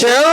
shall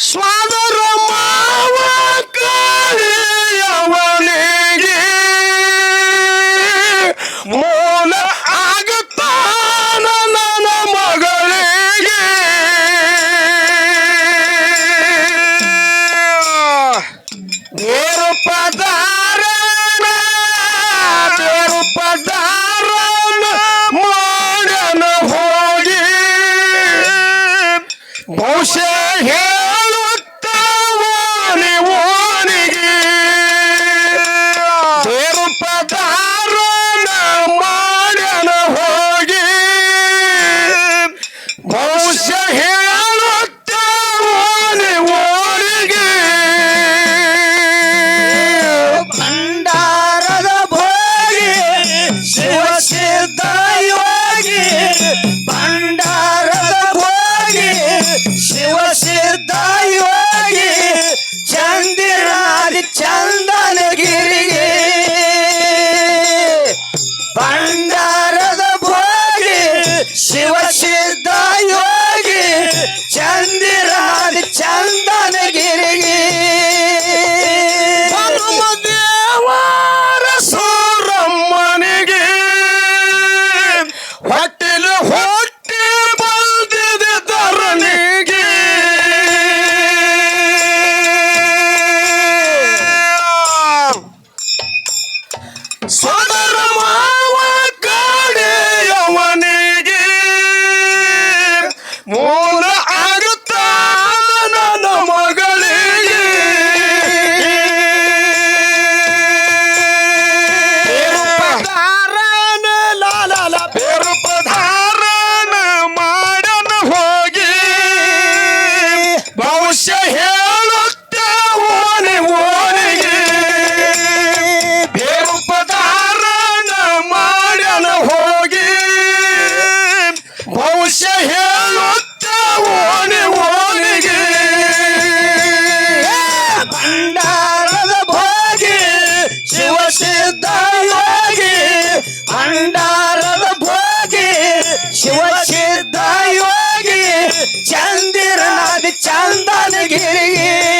Swap. Shiva ಸಿದ್ಧ ಚಂದಿರನಾದಿ ಚಂದನಗಿರಿಗೆ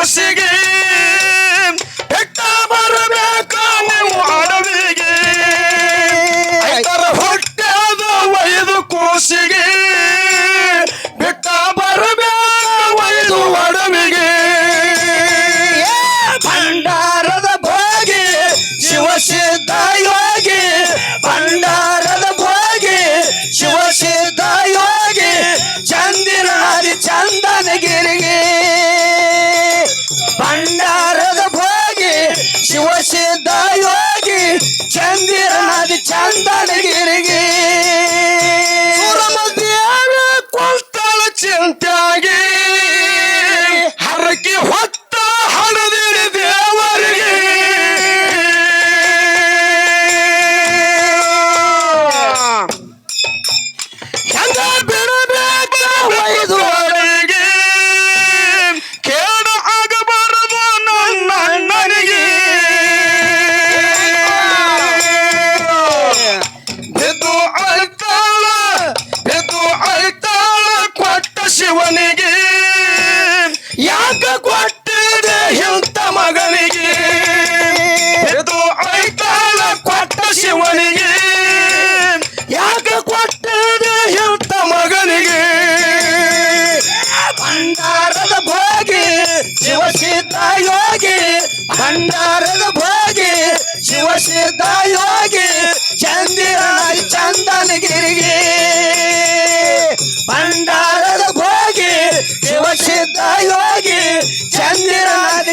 Hoşça gel. ಚಂದಿರನಾದಿ ಚಂದನಗಿರಿಗೆ ಶಿವನಿಗೆ ಯಾಕ ಕೊಟ್ಟಿದೆ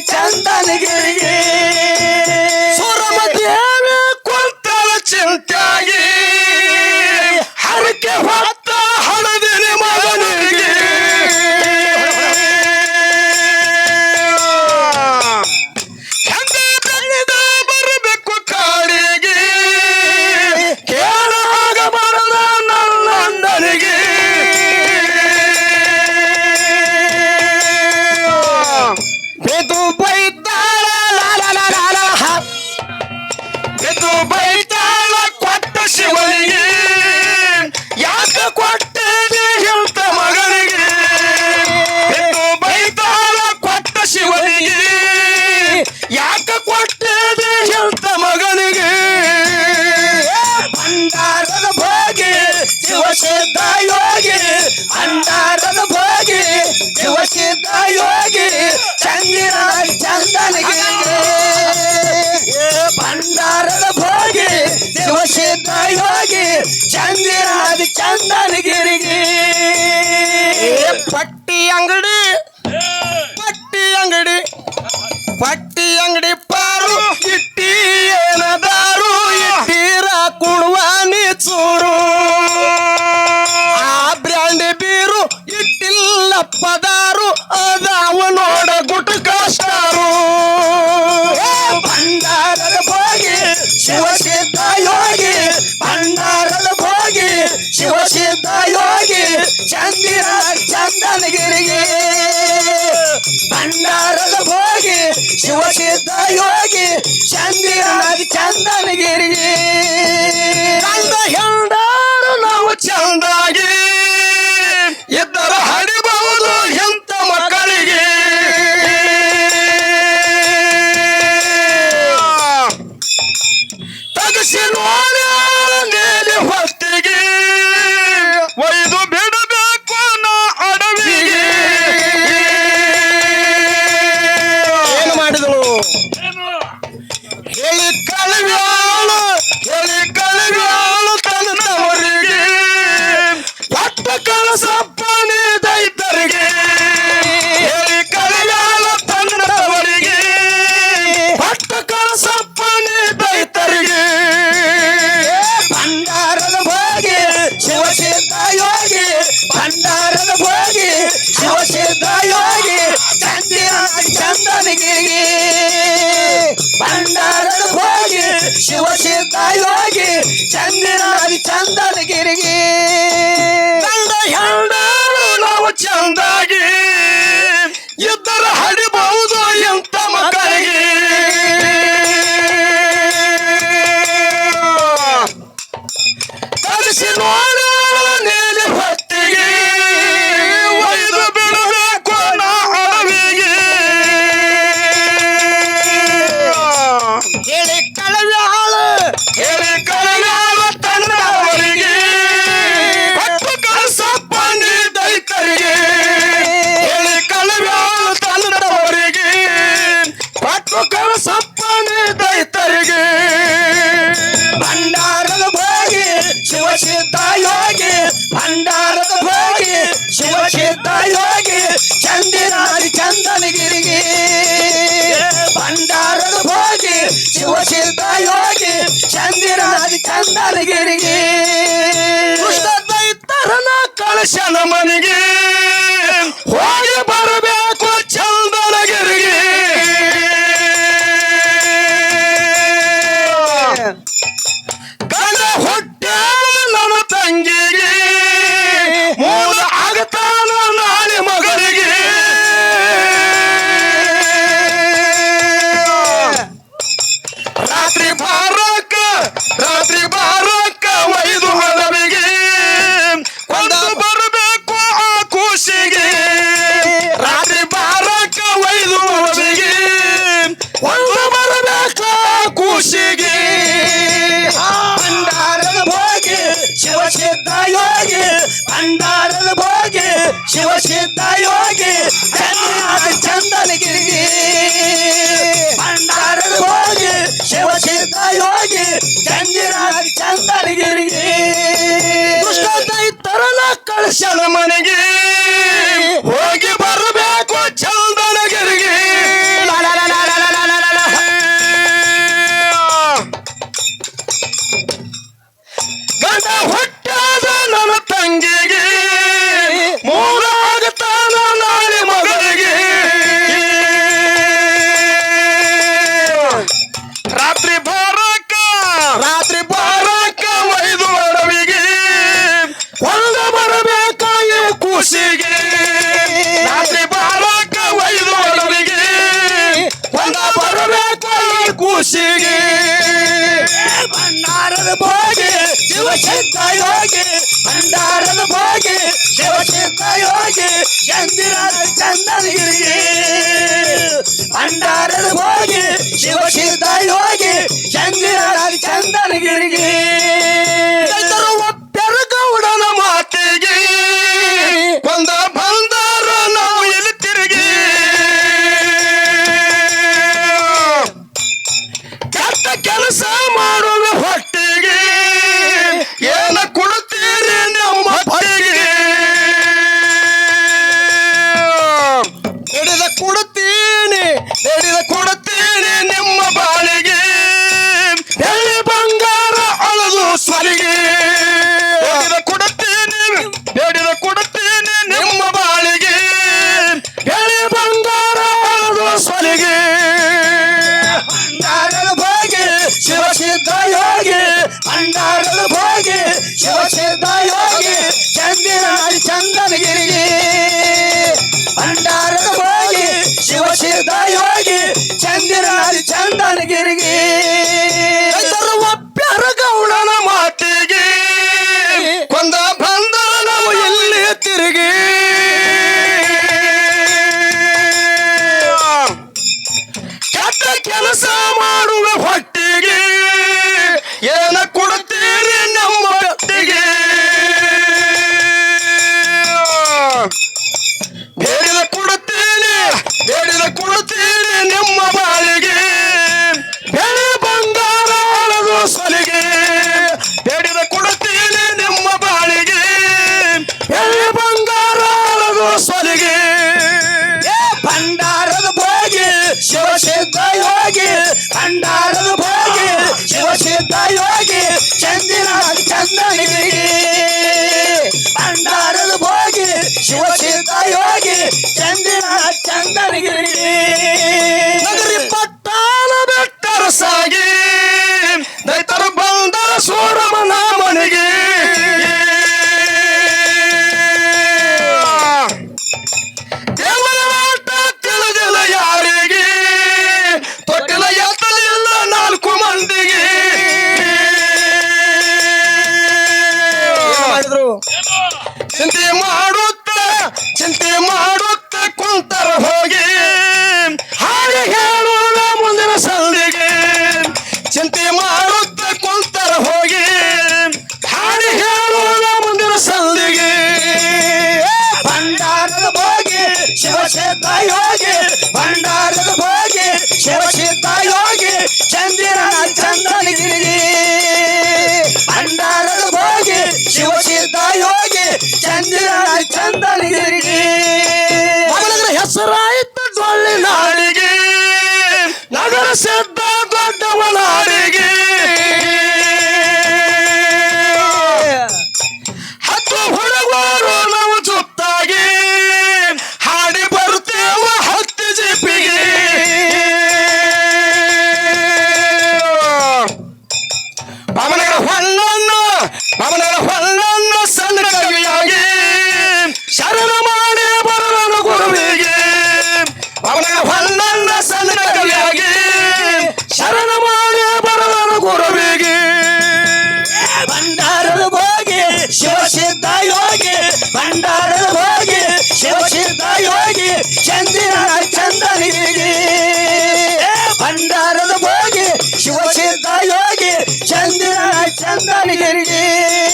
ಚಂದನಗಿರಿಗೆ ಯೋಗಿ ಚಂದಿರ ಚಂದನಗಿರಿಗೆ. ಸುಖವ ಸಪ್ಪನೆ ದೈತರಿಗೆ. ಭಂಡಾರದ ಭೋಗಿ ಶಿವಸಿದ್ಧ ಯೋಗಿ, ಭಂಡಾರದ ಭೋಗಿ ಶಿವಸಿದ್ಧ ಯೋಗಿ ಚಂದಿರಾದಿ ಚಂದನಗಿರಿಗೆ. ಭಂಡಾರದ ಭೋಗಿ ಶಿವಸಿದ್ಧ ಯೋಗಿ ಚಂದಿರಾದಿ ಚಂದನಗಿರಿಗೆ. ಕೃಷ್ಣ ದೈತರನ ಕಳಶನ ಮನೆಗೆ ಹೋಗಿ ಬರಬೇಕು. ಸಿದ್ಧ ಯೋಗಿ ಚಂದನಗಿರಿ ಭಂಡಾರದ ಹೋಗಿ ಶಿವ ಸಿದ್ಧ ಯೋಗಿ ಚಂದಿರಾಜ್ ಚಂದನಗಿರಿ ದುಷ್ಟ ತರಲ ಕಳಿಸಲ ಮನೆಗೆ. ಭಂಡಾರದ ಹೋಗಿ ಶಿವಸಿದ್ಧ ಯೋಗಿ ಚಂದಿನ ಚಂದನಗಿರಿಗೆ ಭಂಡಾರದ ಹೋಗಿ ಶಿವಸಿದ್ಧ ಯೋಗಿ ಚಂದಿನ ಚಂದನಗಿರಿಗೆ ಒಪ್ಪ್ಯಾರ ಗೌಡನ ಮಾತಿಗೆ, ಕೊಂದ ಬಂದರ ನಾವು ಎಲ್ಲಿ ತಿರುಗಿ. ಕೆಟ್ಟ ಕೆಲಸ ಮಾಡುವ ಹೊಟ್ಟಿಗೆ ಏನ ಚನ್ನಗಿರಿಗೆ ಭಂಡಾರದ ಭೋಗಿ ಶಿವಶೀತ ಯೋಗಿ ಚಂದಿನ ಚಂದನಗಿರಿಗೆ ಶಿವಸಿದ್ಧ ಯೋಗಿ ಭಂಡಾರದ ಹೋಗಿ ಶಿವಸಿದ್ಧ ಯೋಗಿ ಚಂದಿರ ಚಂದನಿಗೆ. ಭಂಡಾರದ ಹೋಗಿ ಶಿವಸಿದ್ಧ ಯೋಗಿ ಚಂದಿರ ಚಂದನಿಗೆ.